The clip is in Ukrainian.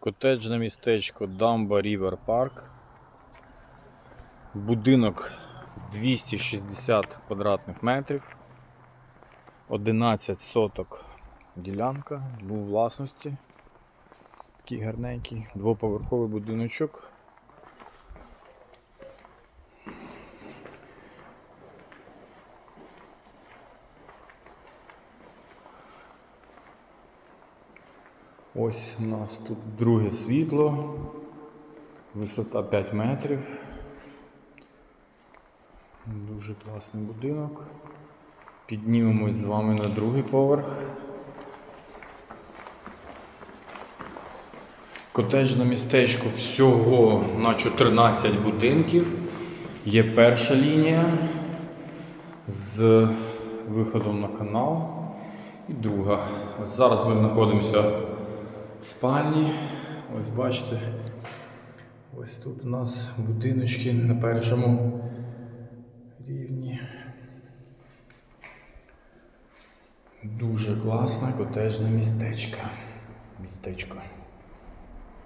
Котеджне містечко Дамба Рівер Парк. Будинок 260 квадратних метрів. 11 соток ділянка, був власності. Такий гарненький, двоповерховий будиночок. Ось у нас тут друге світло, висота 5 метрів. Дуже класний будинок. Піднімемось з вами на другий поверх. Котеджне містечко всього на 14 будинків. Є перша лінія з виходом на канал і друга. Зараз ми знаходимося спальні. Ось бачите. Ось тут у нас будиночки на першому рівні. Дуже класне котежне містечко. Містечко.